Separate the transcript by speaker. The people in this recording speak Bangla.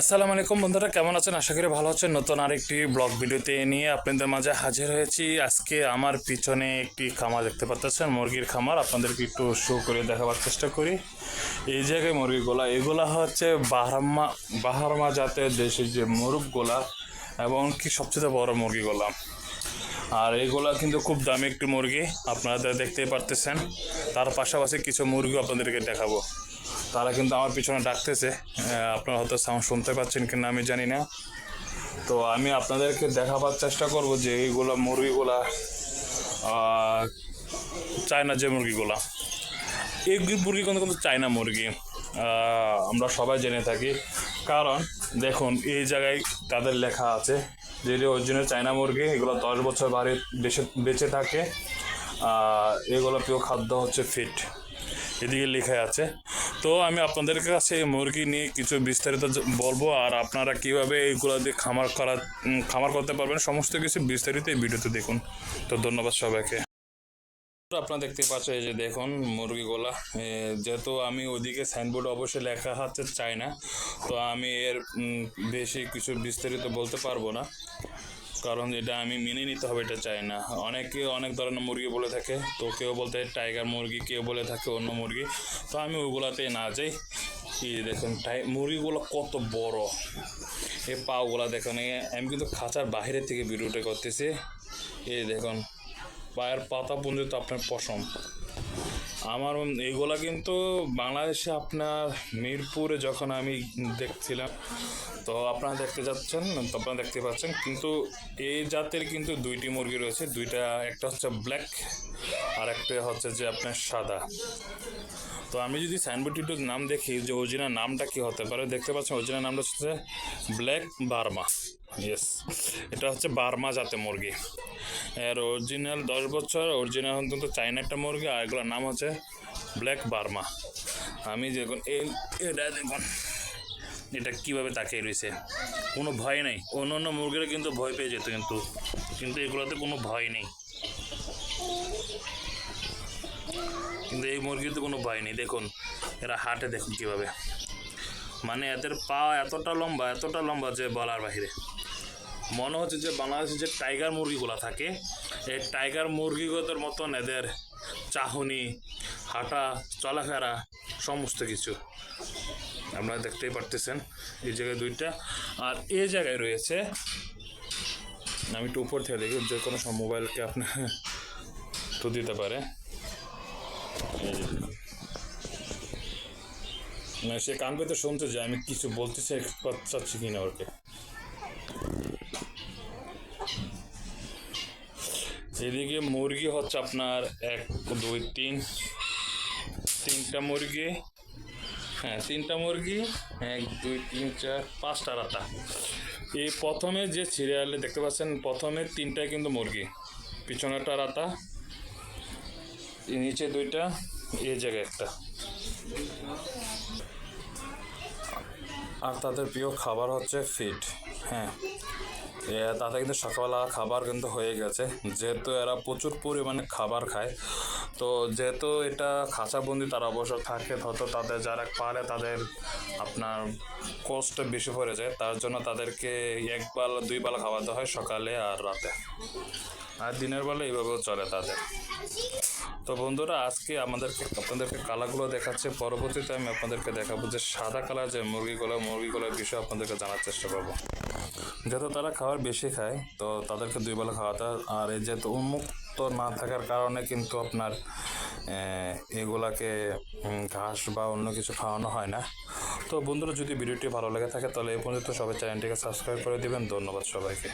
Speaker 1: আসসালামু আলাইকুম বন্ধুরা, কেমন আছেন? আশা করি ভালো আছেন। নতুন আরেকটি ব্লগ ভিডিওতে নিয়ে আপনাদের মাঝে হাজির হয়েছি। আজকে আমার পিছনে একটি খামার দেখতে পাচ্ছেন, মুরগির খামার। আপনাদেরকে একটু শো করে দেখাবার চেষ্টা করি। এই জায়গায় মুরগিগুলা, এগুলা হচ্ছে বাহারমা বাহারমা জাতের দেশের যে মুরগগুলা এবং কি সবচেয়ে বড় মুরগিগুলা। আর এগুলা কিন্তু খুব দামি একটি মুরগি, আপনারা দেখতে পারতেছেন। তার পাশাপাশি কিছু মুরগি আপনাদেরকে দেখাবো। তারা কিন্তু আমার পিছনে ডাকতেছে। আপনারা হয়তো সাউন্ড শুনতে পাচ্ছেন কিনা আমি জানি না। তো আমি আপনাদেরকে দেখাবার চেষ্টা করব যে এইগুলো মুরগিগুলা চায়না যে মুরগিগুলা, এই মুরগি কিন্তু কিন্তু চায়না মুরগি। আমরা সবাই জেনে থাকি। কারণ দেখুন, এই জায়গায় তাদের লেখা আছে যে অরিজিনাল চায়না মুরগি, এগুলো দশ বছর বাড়ি বেঁচে বেঁচে থাকে এগুলো প্রিয় খাদ্য হচ্ছে ফিট। এদিকে লেখা আছে তো আমি আপনাদের কাছে মুরগি নিয়ে কিছু বিস্তারিত বলব, আর আপনারা কীভাবে এইগুলো দিয়ে খামার করা খামার করতে পারবেন, সমস্ত কিছু বিস্তারিত এই ভিডিওতে দেখুন। তো ধন্যবাদ সবাইকে। আপনারা দেখতে পাচ্ছেন যে দেখুন মুরগিগুলা। যেহেতু আমি ওদিকে সাইনবোর্ড অবশ্যই লেখা হচ্ছে চাই না। তো আমি এর বেশি কিছু বিস্তারিত বলতে পারব না। কারণ এটা আমি মেনে নিতে হবে, এটা চাই না। অনেকে অনেক ধরনের মুরগি বলে থাকে, তো কেউ বলতে টাইগার মুরগি, কেউ বলে থাকে অন্য মুরগি। তো আমি ওগুলাতে না যাই। এই দেখুন, টাই, মুরগিগুলো কত বড়। এই পাওগুলা দেখুন আমি কিন্তু খাঁচার বাইরে থেকে ভিডিওটা করতেছি। এই দেখুন, পায়ের পাতা পর্যন্ত আপনার পশম। আমার এগুলা কিন্তু বাংলাদেশে আপনার মিরপুরে যখন আমি দেখছিলাম, তো আপনারা দেখতে যাচ্ছেন, তো আপনারা দেখতে পাচ্ছেন, কিন্তু এই জাতের কিন্তু দুইটি মুরগি রয়েছে। দুইটা, একটা হচ্ছে ব্ল্যাক আর একটা হচ্ছে যে আপনার সাদা। তো আমি যদি সাইনবোর্ডটির নাম দেখি, যে অরিজিনাল নামটা কি হতে পারে, দেখতে পাচ্ছেন অরিজিনাল নামটা হচ্ছে ব্ল্যাক বার্মা। ইয়েস এটা হচ্ছে বার্মা জাতের মুরগি। এর অরিজিনাল দশ বছর, অরিজিনাল কিন্তু চাইনা একটা মুরগি, আর এগুলোর নাম হচ্ছে ব্ল্যাক বার্মা। আমি দেখুন, এই, এটা দেখুন, এটা কীভাবে তাকিয়ে রয়েছে? কোনো ভয় নেই। অন্য অন্য মুরগিরা কিন্তু ভয় পেয়ে যেত কিন্তু কিন্তু এগুলোতে কোনো ভয় নেই। কিন্তু এই মুরগির তো কোনো ভয় নেই। দেখুন, এরা হাটে, দেখুন কীভাবে। মানে এদের পা এতটা লম্বা এতটা লম্বা যে বলার বাহিরে। মনে হচ্ছে যে বাংলাদেশে যে টাইগার মুরগিগুলো থাকে, এই টাইগার মুরগিগুলোর মতন এদের চাহনি, হাঁটা, চলাফেরা, সমস্ত কিছু আপনারা দেখতেই পারতেছেন এই জায়গায় দুইটা। আর এই জায়গায় রয়েছে, আমি একটু উপর থেকে দেখি, যে কোনো মোবাইলকে আপনার তো দিতে পারে। না, সে কান পেতে শুনতে যে আমি কিছু বলতে চাচ্ছি কিনা ওকে এদিকে মুরগি হচ্ছে আপনার এক, দুই, তিন। তিনটা মুরগি হ্যাঁ তিনটা মুরগি, এক, দুই, তিন, চার, পাঁচটা রাতা। এই প্রথমে যে সিরিয়ালে দেখতে পাচ্ছেন, প্রথমে তিনটায় কিন্তু মুরগি, পিছনেরটা রাতা নিচে দুইটা এই জায়গায় একটা। আর তাদের প্রিয় খাবার হচ্ছে ফিড হ্যাঁ। এ, তাতে কিন্তু সকালবেলা খাবার কিন্তু হয়ে গেছে। যেহেতু এরা প্রচুর পরিমাণে খাবার খায় তো যেহেতু এটা খাঁচাবন্দি তারা অবশ্য থাকে হয়তো তাদের যারা পারে তাদের আপনার কষ্ট বেশি পড়ে যায় তার জন্য তাদেরকে এক বেলা দুই বেলা খাওয়াতে হয় সকালে আর রাতে। আর দিনের বেলা এইভাবেও চলে তাদের। তো বন্ধুরা, আজকে আমাদেরকে আপনাদেরকে কালাগুলো দেখাচ্ছে। পরবর্তীতে আমি আপনাদেরকে দেখাবো যে সাদা কালার যে মুরগিগুলো, মুরগিগুলোর বিষয়ে আপনাদেরকে জানার চেষ্টা করব। যেহেতু তারা খাবার বেশি খায়, তো তাদেরকে দুই বেলা খাওয়াতে। আর এই যেহেতু উন্মুক্ত না থাকার কারণে কিন্তু আপনার এগুলাকে ঘাস বা অন্য কিছু খাওয়ানো হয় না। তো বন্ধুরা, যদি ভিডিওটি ভালো লেগে থাকে, তাহলে এই পর্যন্ত সবাই চ্যানেলটিকে সাবস্ক্রাইব করে দেবেন। ধন্যবাদ সবাইকে।